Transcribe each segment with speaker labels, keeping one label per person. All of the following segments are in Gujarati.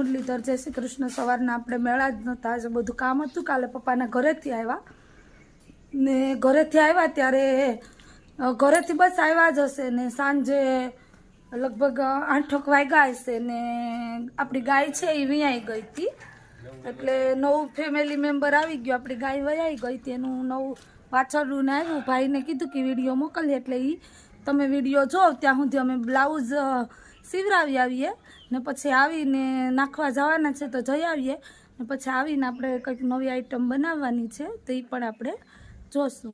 Speaker 1: મુરલીધર, જય શ્રી કૃષ્ણ. સવારના આપણે મેળા જ નહોતા. આજે બધું કામ હતું. કાલે પપ્પાના ઘરેથી આવ્યા. ને ઘરેથી આવ્યા ત્યારે ઘરેથી બસ આવ્યા જ હશે ને સાંજે લગભગ આઠક વાગ્યા હશે ને આપણી ગાય છે એ વિયાઈ ગઈ હતી. એટલે નવું ફેમિલી મેમ્બર આવી ગયું. આપણી ગાય વયાઈ ગઈ હતી. એનું નવું વાછરડું આવ્યું. ભાઈને કીધું કે વીડિયો મોકલીએ. એટલે એ તમે વીડિયો જો ત્યાં સુધી અમે બ્લાઉઝ અ, સીવડાવી આવીએ ને પછી આવીને નાખવા જવાના છે તો જઈ આવીએ ને પછી આવીને આપણે કંઈક નવી આઈટમ બનાવવાની છે તો એ પણ આપણે જોશું.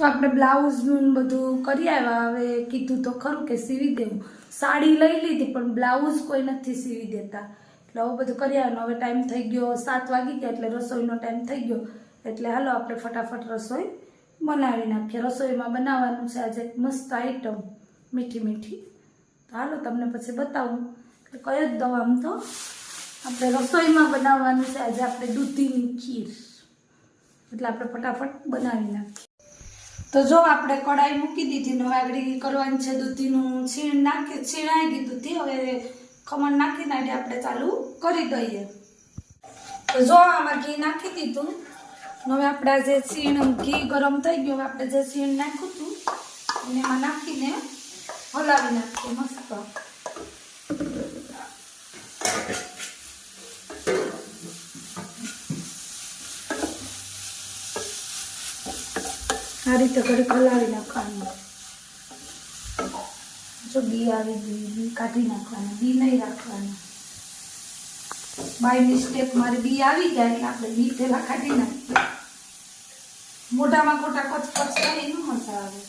Speaker 1: તો આપણે બ્લાઉઝનું બધું કરી આવ્યા. હવે કીધું તો ખરું કે સીવી દેવું. સાડી લઈ લીધી, પણ બ્લાઉઝ કોઈ નથી સીવી દેતા. એટલે આવું બધું કરી આવ્યું. હવે ટાઈમ થઈ ગયો સાત વાગી ગયા એટલે રસોઈનો ટાઈમ થઈ ગયો. એટલે હાલો આપણે ફટાફટ રસોઈ બનાવી નાખીએ. રસોઈમાં બનાવવાનું છે આજે મસ્ત આઈટમ મીઠી મીઠી. તો હાલો તમને પછી બતાવું કે કયો જ દવા આમ તો. આપણે રસોઈમાં બનાવવાનું છે આજે આપણે દૂધીની ખીર. એટલે આપણે ફટાફટ બનાવી નાખીએ. તો જો આપણે કડાઈ મૂકી દીધી, ને વાગડી કરવાની છે દૂધીનું છીણ નાખી, છીણાઈ ગઈ દૂધી. હવે ખમણ નાખીને નાખી આપણે ચાલુ કરી દઈએ. તો જો આમાં ઘી નાખી દીધું. હવે આપણે જે છીણ, ઘી ગરમ થઈ ગયું, હવે આપણે જે છીણ નાખ્યું હતું, એને એમાં નાખીને હલાવી નાખીએ મસ્ત. આ રીતે ઘડીક હલાવી નાખવાનું. જો બી આવી ગઈ, બી કાઢી નાખવાની, બી નહીં રાખવાના. બાય મિસ્ટેક મારી બી આવી ગયા એટલે આપણે બી પેલા કાઢી નાખીએ. મોઢામાં ખોટા કચકચ થાય ન મજા આવે.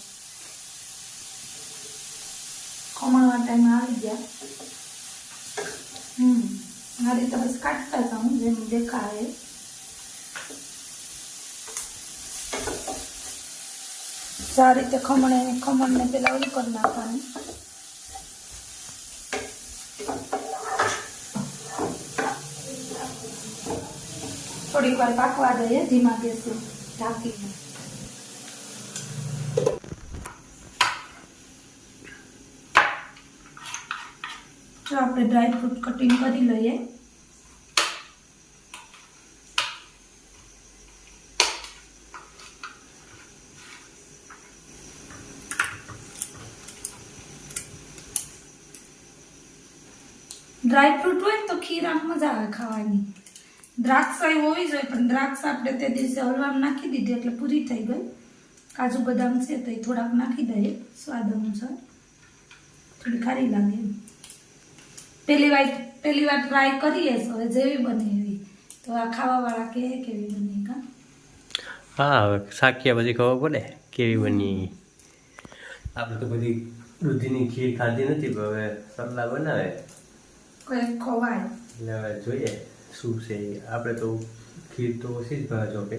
Speaker 1: ખમણવા ટાઈમે આવી ગયા. હમ, આ રીતે બસ કાઢતા જાઉં, જેમ દેખાય. તો આ રીતે ખમણે, ખમણને પેલા ઓલું કરી નાખવાનું. થોડીક વાર પાકવા દઈએ, ધીમા ગેસે ઢાંકીને. જો આપણે ડ્રાયફ્રૂટ કટિંગ કરી લઈએ. ડ્રાયફ્રૂટ હોય ને તો ખીર આમ મજા આવે ખાવાની. દ્રાક્ષ હોવી જોઈએ પણ દ્રાક્ષ આપણે તે દિવસે હલવામાં નાખી દીધી એટલે પૂરી થઈ ગઈ. કાજુ બદામ છે તો એ થોડાક નાખી દઈએ સ્વાદ અનુસાર. થોડી ખારી લાગે એમ. પેલી વાર પહેલી વાર ટ્રાય કરીએ હવે જેવી બને એવી. તો આ ખાવાવાળા કહે કેવી બને કા?
Speaker 2: હા હવે શાકિયા બધી ખબર પડે કેવી બની. આપણે તો બધી દૂધીની ખીર ખાધી નથી હવે સરલા બનાવે.
Speaker 1: કોઈ ખવાય.
Speaker 2: એટલે હવે જોઈએ શું છે આપણે તો ખીર તો ઓછી જ ભાવે જો કે.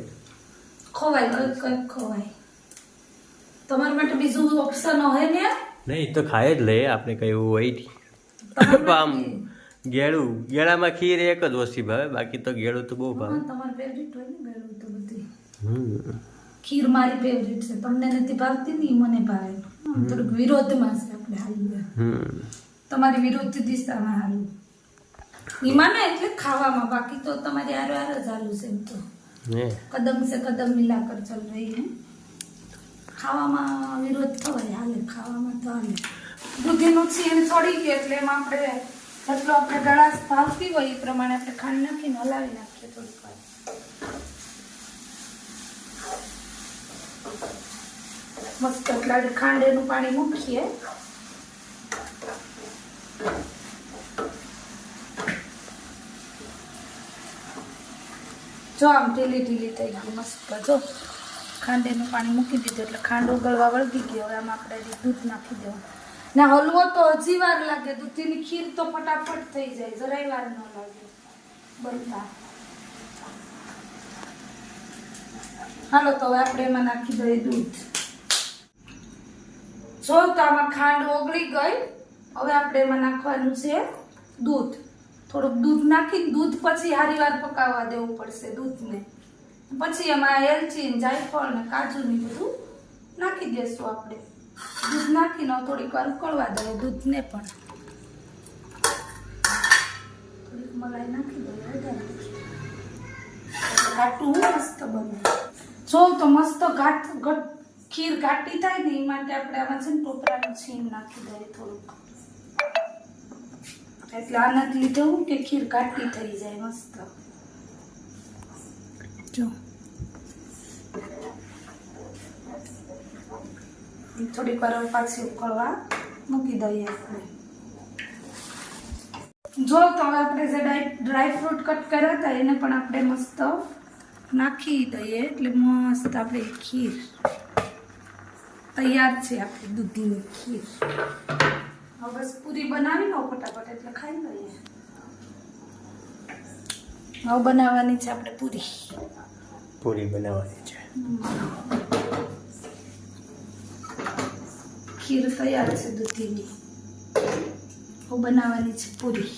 Speaker 1: ખવાય કંઈક કંઈક ખવાય. તમારા માટે બીજું ઓપ્શન હોય ને?
Speaker 2: નહીં તો ખાય જ લે આપણે કઈ એવું હોય આમ ગેળું ગેળામાં ખીર એક જ ઓછી ભાવે બાકી તો ગેળું તો બહુ ભાવે.
Speaker 1: તમારું ફેવરિટ હોય ને ગેળું તો બધી. ખીર મારી ફેવરિટ છે. તમને નથી ભાવતી ને મને ભાવે. થોડુંક વિરોધમાં છે આપણે હાલીએ.
Speaker 2: હમ.
Speaker 1: તમારી વિરુદ્ધ દિશામાં હાલું. ઈ એટલે ખાવામાં બાકી તો તમારી આરો આરો જ હાલું છે એમ તો. કદમ સે કદમ મિલાકર ચલ રહી હે ખાવામાં વિરોધ થવાય હાલે ખાવામાં તો હાલે. દૂધીનું છીણ છોડી ગયું એટલે એમાં આપણે જેટલો આપણે ગળાશ ભાવતી હોય એ પ્રમાણે આપણે ખાંડ નાખીને હલાવી નાખીએ થોડીક વાર. મસ્ત એટલે ખાંડ એનું પાણી મૂકીએ. જો આમ ઢીલી ઢીલી થઈ ગઈ, મસ્ત જો. ખાંડેનું પાણી મૂકી દીધું, એટલે ખાંડ ઉગળવા વળગી ગયો, હવે આમ આપણે દૂધ નાખી દેવું. ને, હલવો તો હજી વાર લાગે, દૂધીની ખીર તો ફટાફટ થઈ જાય, જરાય વાર ન લાગે. બનતા. હાલો, તો હવે આપણે એમાં નાખી દઈએ દૂધ. જો તો આમાં ખાંડ ઓગળી ગઈ. હવે આપણે એમાં નાખવાનું છે દૂધ. થોડુંક દૂધ નાખી દૂધ પછી હારી વાર પકાવવા દેવું પડશે દૂધને. પછી એમાં એલચી જાયફળ ને કાજુ ને બધું નાખી દેશું આપણે. દૂધ નાખીને થોડીક વાર ઉકળવા દઈએ દૂધને પણ. થોડીક મલાઈ નાખી દઈએ ઘાટું મસ્ત બને. જો તો મસ્ત ઘાટ, ઘટ ખીર ઘાટી થાય ને એ માટે આપણે આમાં છે ને ટોપરાનું છીણ નાખી દઈએ થોડુંક. એટલે આનંદ લીધો કે ખીર કાટી થઈ જાય મસ્ત. જો. થોડીક વાર પાછી ઉકળવા મૂકી દઈએ આપણે. જો તો હવે આપણે જે ડ્રાય ફ્રૂટ કટ કર્યા હતા એને પણ આપણે મસ્ત નાખી દઈએ એટલે મસ્ત આપણે ખીર. તૈયાર છે આપણી દૂધીની ખીર. બસ પૂરી બનાવી લો ફટાફટ એટલે ખાઈ લઈએ. હવે બનાવવાની છે આપણે પૂરી.
Speaker 2: પૂરી બનાવવાની છે.
Speaker 1: ખીર તૈયાર છે દૂધીની. હું બનાવવાની છે પૂરી.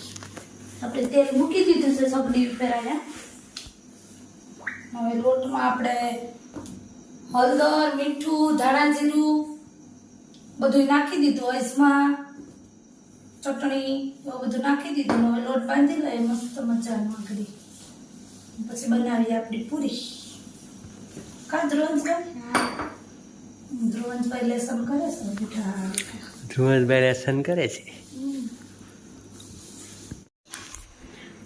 Speaker 1: આપણે તેલ મૂકી દીધું છે સગડી પહેરાયા હવે લોટમાં આપણે હળદર મીઠું ધાણા જીરું બધું નાખી દીધું અજમા ચટણી એવું બધું નાખી દીધું હવે લોટ બાંધી લઈએ મસ્ત મજાનું આગળ પછી બનાવીએ આપણી પૂરી. કા ધ્રુવંતભાઈ? ધ્રુવંતભાઈ લેસન કરે છે બેઠા
Speaker 2: ધ્રુવંતભાઈ લેસન કરે છે?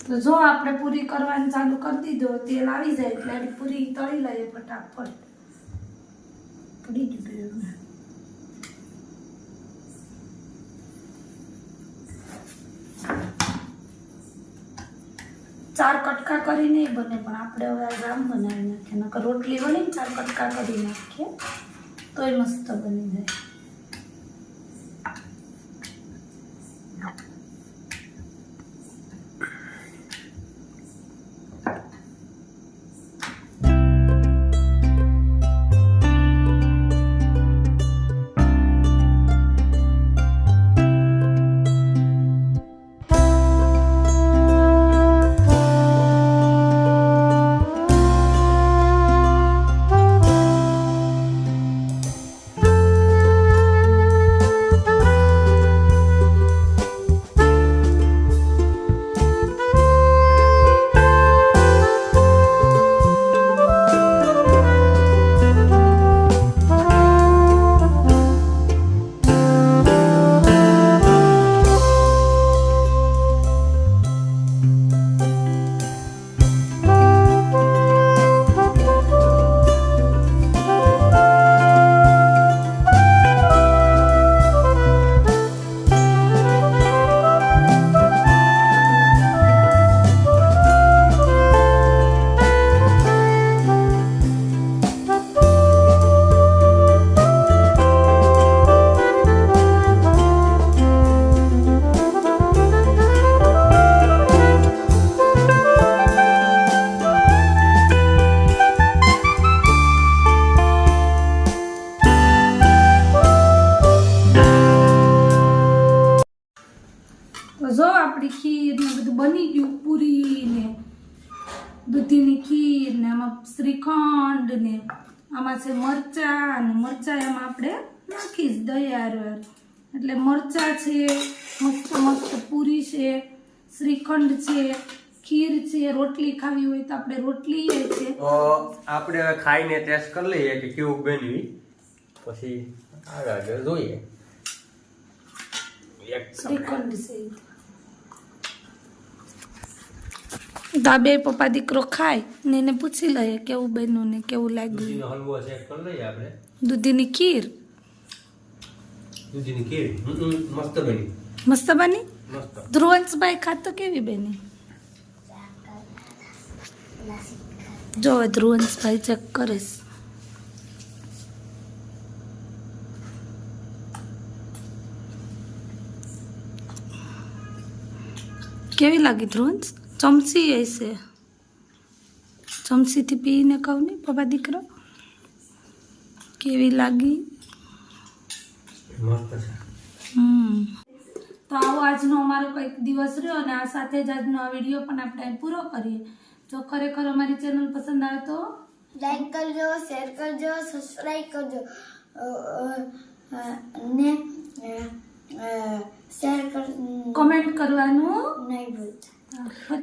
Speaker 1: તો જો આપણે પૂરી કરવાનું ચાલુ કરી દીધો તેલ આવી જાય એટલે આપણી પૂરી તળી લઈએ ફટાફટ. પડી ગયું એમાં. ચાર કટકા કરી નહીં બને, પણ આપણે હવે આ જામ બનાવી નાખીએ. નકર રોટલી બની ને ચાર કટકા કરી નાખીએ, તોય મસ્ત બની જાય. જો આપણી ખીર ને બધું બની ગયું પૂરી ને દૂધીની ખીર ને આમાં શ્રીખંડ ને આમાં છે મરચા અને મરચા એમાં આપણે નાખીશ દયાર. એટલે મરચા છે મસ્ત મસ્ત પૂરી છે શ્રીખંડ છે ખીર છે રોટલી ખાવી હોય તો આપણે રોટલી છે.
Speaker 2: તો આપણે હવે ખાઈને ટેસ્ટ કરી લઈએ કે કેવું બન્યું. પછી આગળ આગળ જોઈએ. એક
Speaker 1: શ્રીખંડ છે. તો આ બે પપ્પા દીકરો ખાય ને એને પૂછી લઈએ કેવું બન્યું ને કેવું લાગ્યું.
Speaker 2: હલવો ચેક કરી લઈએ આપણે.
Speaker 1: દૂધીની ખીર?
Speaker 2: દૂધીની મસ્ત બની.
Speaker 1: મસ્ત બની? ધ્રુવંશભાઈ ખાતો કેવી બની? જો ધ્રુવંશભાઈ ચેક કરીશ. કેવી લાગી ધ્રુવંશ ચમચી હશે. ચમચીથી પીને કહું ને પપ્પા દીકરો કેવી લાગી? હમ. તો આવો આજનો અમારો કંઈક દિવસ રહ્યો અને આ સાથે જ આજનો આ વીડિયો પણ આપણે પૂરો કરીએ. જો ખરેખર અમારી ચેનલ પસંદ આવે તો?
Speaker 3: લાઈક કરજો શેર કરજો સબસ્ક્રાઈબ કરજો. અને શેર કર
Speaker 1: કોમેન્ટ કરવાનું
Speaker 3: નહીં ભૂલતા.